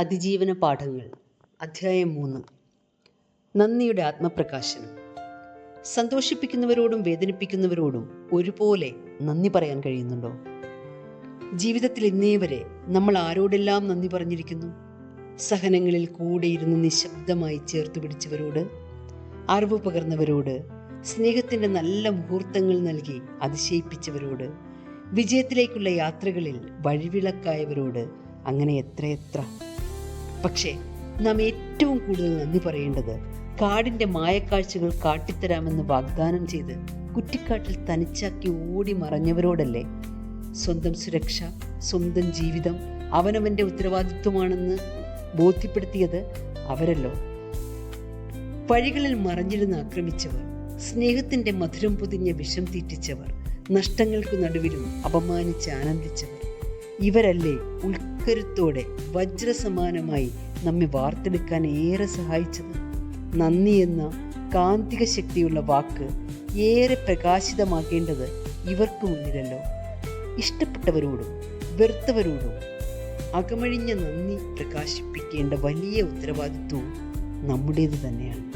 അതിജീവന പാഠങ്ങൾ അധ്യായം മൂന്ന്. നന്ദിയുടെ ആത്മപ്രകാശനം. സന്തോഷിപ്പിക്കുന്നവരോടും വേദനിപ്പിക്കുന്നവരോടും ഒരുപോലെ നന്ദി പറയാൻ കഴിയുന്നുണ്ടോ? ജീവിതത്തിൽ ഇന്നേ വരെ നമ്മൾ ആരോടെല്ലാം നന്ദി പറഞ്ഞിരിക്കുന്നു? സഹനങ്ങളിൽ കൂടെ കൂടെയിരുന്ന് നിശബ്ദമായി ചേർത്ത് പിടിച്ചവരോട് അറിവ് പകർന്നവരോട് സ്നേഹത്തിന്റെ നല്ല മുഹൂർത്തങ്ങൾ നൽകി അതിശയിപ്പിച്ചവരോട് വിജയത്തിലേക്കുള്ള യാത്രകളിൽ വഴിവിളക്കായവരോട് അങ്ങനെ എത്രയെത്ര പക്ഷേ നാം ഏറ്റവും കൂടുതൽ നന്ദി പറയേണ്ടത് കാടിന്റെ മായക്കാഴ്ചകൾ കാട്ടിത്തരാമെന്ന് വാഗ്ദാനം ചെയ്ത് കുറ്റിക്കാട്ടിൽ തനിച്ചാക്കി ഓടി മറഞ്ഞവരോടല്ലേ? സ്വന്തം സുരക്ഷ സ്വന്തം ജീവിതം അവനവന്റെ ഉത്തരവാദിത്വമാണെന്ന് ബോധ്യപ്പെടുത്തിയത് അവരല്ലോ. വഴികളിൽ മറഞ്ഞിരുന്ന് ആക്രമിച്ചവർ സ്നേഹത്തിന്റെ മധുരം പൊതിഞ്ഞ വിഷം തീറ്റിച്ചവർ നഷ്ടങ്ങൾക്കു നടുവിലും അപമാനിച്ച് ആനന്ദിച്ചവർ. ഇവരല്ലേ ഉൾക്കരുത്തോടെ വജ്രസമാനമായി നമ്മെ വാർത്തെടുക്കാൻ ഏറെ സഹായിച്ചത്? നന്ദി എന്ന കാന്തിക ശക്തിയുള്ള വാക്ക് ഏറെ പ്രകാശിതമാക്കേണ്ടത് ഇവർക്ക് മുന്നിലല്ലോ. ഇഷ്ടപ്പെട്ടവരോടും വെറുത്തവരോടും അകമഴിഞ്ഞ നന്ദി പ്രകാശിപ്പിക്കേണ്ട വലിയ ഉത്തരവാദിത്വവും നമ്മുടേത് തന്നെയാണ്.